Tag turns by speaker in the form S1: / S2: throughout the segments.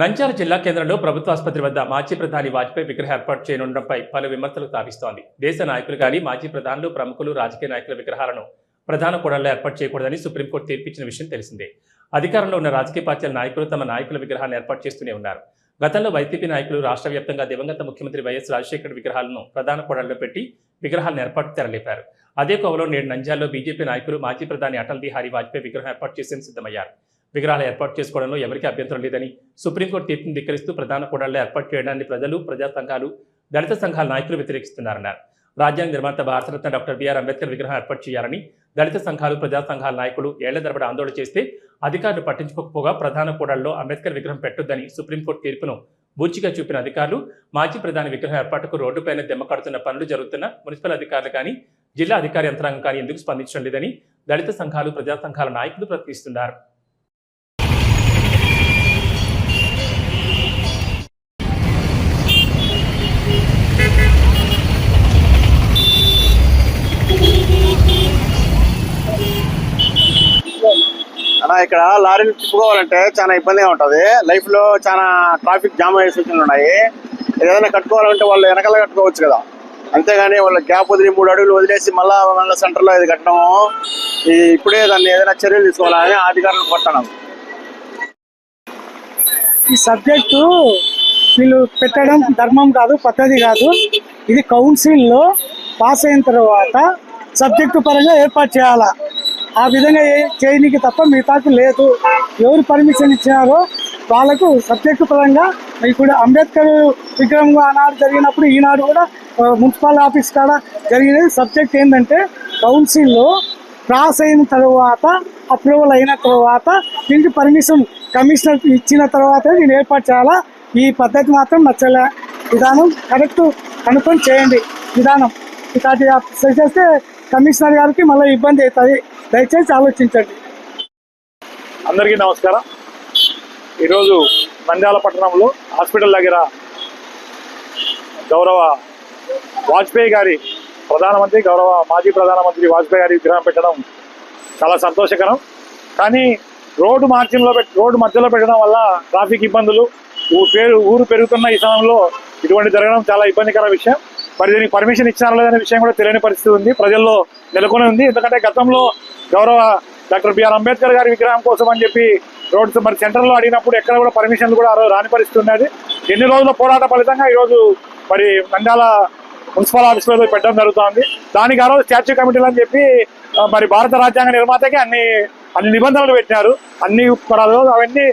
S1: నంద్యాల జిల్లా కేంద్రంలో ప్రభుత్వ ఆసుపత్రి వద్ద మాజీ ప్రధాని వాజ్పేయి విగ్రహం ఏర్పాటు చేయనుండడంపై పలు విమర్శలు తావిస్తోంది దేశ నాయకులు కానీ మాజీ ప్రధానులు ప్రముఖులు రాజకీయ నాయకుల విగ్రహాలను ప్రధాన కూడల్లో ఏర్పాటు చేయకూడదని సుప్రీంకోర్టు తీర్పిచ్చిన విషయం తెలిసిందే. అధికారంలో ఉన్న రాజకీయ పార్టీల నాయకులు తమ నాయకుల విగ్రహాలను ఏర్పాటు చేస్తూనే ఉన్నారు. గతంలో వైసీపీ నాయకులు రాష్ట్ర వ్యాప్తంగా దివంగత ముఖ్యమంత్రి వైఎస్ రాజశేఖర్ విగ్రహాలను ప్రధాన కూడల్లో పెట్టి విగ్రహాలను ఏర్పాటు తెరలేపారు. అదే కోవలో నేడు నంద్యాలలో బీజేపీ నాయకులు మాజీ ప్రధాని అటల్ బిహారీ వాజ్పేయి విగ్రహం ఏర్పాటు చేసేందుకు సిద్ధమయ్యారు. విగ్రహాలు ఏర్పాటు చేసుకోవడంలో ఎవరికీ అభ్యంతరం లేదని సుప్రీంకోర్టు తీర్పును ధిక్కరిస్తూ ప్రధాన కూడళ్ళో ఏర్పాటు చేయడాన్ని ప్రజలు ప్రజా సంఘాలు దళిత సంఘాల నాయకులు వ్యతిరేకిస్తున్నారన్నారు. రాజ్యాంగ నిర్మాత భారతరత్న డాక్టర్ బిఆర్ అంబేద్కర్ విగ్రహం ఏర్పాటు చేయాలని దళిత సంఘాలు ప్రజా సంఘాల నాయకులు ఏళ్ళ తరబడి ఆందోళన చేస్తే అధికారులు పట్టించుకోకపోగా ప్రధాన కూడళ్ళో అంబేద్కర్ విగ్రహం పెట్టొద్దని సుప్రీంకోర్టు తీర్పును బూచిగా చూపిన అధికారులు మాజీ ప్రధాని విగ్రహం ఏర్పాటుకు రోడ్డుపైన దెమ్మకడుతున్న పనులు జరుగుతున్న మున్సిపల్ అధికారులు కానీ జిల్లా అధికార యంత్రాంగం కానీ ఎందుకు స్పందించడం లేదని దళిత సంఘాలు ప్రజా సంఘాల నాయకులు ప్రశ్నిస్తున్నారు.
S2: ఇక్కడ లారీలు తిప్పుకోవాలంటే చాలా ఇబ్బందిగా ఉంటుంది. లైఫ్లో చాలా ట్రాఫిక్ జామ్ అయ్యే సూచనలు ఉన్నాయి. ఏదైనా కట్టుకోవాలంటే వాళ్ళు వెనకాల కట్టుకోవచ్చు కదా. అంతేగాని వాళ్ళ గ్యాప్ వదిలి మూడు అడుగులు వదిలేసి మళ్ళా మళ్ళీ సెంటర్లో ఇది కట్టడం ఈ ఇప్పుడే దాన్ని ఏదైనా చర్యలు తీసుకోవాలని అధికారులు కొట్టడం
S3: ఈ సబ్జెక్టు వీళ్ళు పెట్టడం ధర్మం కాదు పద్ధతి కాదు. ఇది కౌన్సిల్లో పాస్ అయిన తర్వాత సబ్జెక్టు పరంగా ఏర్పాటు చేయాలా? ఆ విధంగా ఏ- చేయనీకి తప్ప మిగతాకు లేదు. ఎవరు పర్మిషన్ ఇచ్చినారో వాళ్ళకు సబ్జెక్టు పరంగా ఇప్పుడు అంబేద్కర్ విగ్రహం ఆనాడు జరిగినప్పుడు ఈనాడు కూడా మున్సిపల్ ఆఫీస్ కాడ జరిగినది. సబ్జెక్ట్ ఏంటంటే కౌన్సిల్లో క్రాస్ అయిన తర్వాత అప్రూవల్ అయిన తర్వాత దీనికి పర్మిషన్ కమిషనర్ ఇచ్చిన తర్వాత నేను ఏర్పాటు చేయాలా? ఈ పద్ధతి మాత్రం నచ్చలే. విధానం కరెక్ట్ కనుక్కొని చేయండి. విధానం. ఇట్లాంటి చేస్తే కమిషనర్ గారికి మళ్ళీ ఇబ్బంది అవుతుంది. దయచేసి ఆలోచించండి.
S4: అందరికీ నమస్కారం. ఈరోజు నంద్యాల పట్టణంలో హాస్పిటల్ దగ్గర గౌరవ వాజ్పేయి గారి ప్రధానమంత్రి గౌరవ మాజీ ప్రధానమంత్రి వాజ్పేయి గారి విగ్రహం పెట్టడం చాలా సంతోషకరం. కానీ రోడ్డు మార్జిన్లో పెట్ రోడ్డు మధ్యలో పెట్టడం వల్ల ట్రాఫిక్ ఇబ్బందులు ఊ పేరు ఊరు పెరుగుతున్న ఈ సమయంలో ఇటువంటి జరగడం చాలా ఇబ్బందికర విషయం. మరి దీనికి పర్మిషన్ ఇచ్చారా లేదనే విషయం కూడా తెలియని పరిస్థితి ఉంది. ప్రజల్లో నెలకొని ఉంది. ఎందుకంటే గతంలో గౌరవ డాక్టర్ బిఆర్ అంబేద్కర్ గారి విగ్రహం కోసం అని చెప్పి రోడ్స్ మరి సెంటర్లో అడిగినప్పుడు ఎక్కడ కూడా పర్మిషన్లు కూడా రాని పరిస్థితి ఉన్నది ఎన్ని రోజుల పోరాట ఫలితంగా ఈరోజు మరి నంద్యాల మున్సిపల్ ఆఫీస్లో పెట్టడం జరుగుతోంది. దానికి ఆ రోజు స్టాచ్యూ కమిటీలు అని చెప్పి మరి భారత రాజ్యాంగ నిర్మాతకి అన్ని అన్ని నిబంధనలు పెట్టినారు. అన్ని మరి అవన్నీ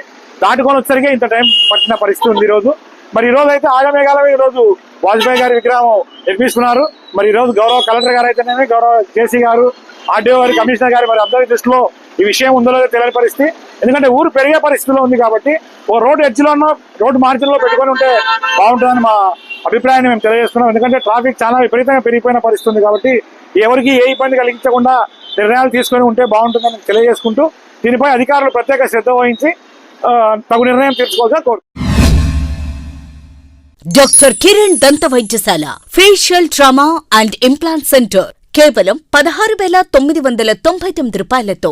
S4: దాటుకొని వచ్చేసరికి ఇంత టైం పట్టిన పరిస్థితి ఉంది ఈరోజు. మరి ఈ రోజు అయితే ఆగమేఘాలమే ఈ రోజు వాజ్పేయి గారి విగ్రహం నిర్మిస్తున్నారు. మరి ఈరోజు గౌరవ కలెక్టర్ గారు అయితేనేమి గౌరవ కేసీ గారు ఆర్డీఓ గారి కమిషనర్ గారు మరి అందరి దృష్టిలో ఈ విషయం ఉందో లేదో తెలియని పరిస్థితి. ఎందుకంటే ఊరు పెరిగే పరిస్థితిలో ఉంది కాబట్టి ఓ రోడ్డు ఎడ్జ్లోనో రోడ్డు మార్జిన్లో పెట్టుకొని ఉంటే బాగుంటుందని మా అభిప్రాయాన్ని మేము తెలియజేస్తున్నాం. ఎందుకంటే ట్రాఫిక్ చాలా విపరీతంగా పెరిగిపోయిన పరిస్థితి ఉంది కాబట్టి ఎవరికి ఏ ఇబ్బంది కలిగించకుండా నిర్ణయాలు తీసుకొని ఉంటే బాగుంటుందని తెలియజేసుకుంటూ దీనిపై అధికారులు ప్రత్యేక శ్రద్ధ వహించి తగు నిర్ణయం తీసుకోవాల్సిన కోరు.
S5: డాక్టర్ కిరణ్ దంత వైద్యశాల facial trauma and implant centre. కేవలం పదహారు వేల తొమ్మిది వందల తొంభై తొమ్మిది రూపాయలతో.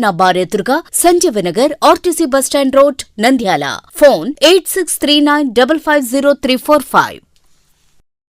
S5: అన్నపూర్ణ బార్ ఎదురుగా Sanjeevnagar RTC bus stand road Nandyal. Phone eight six three nine double five zero three four five.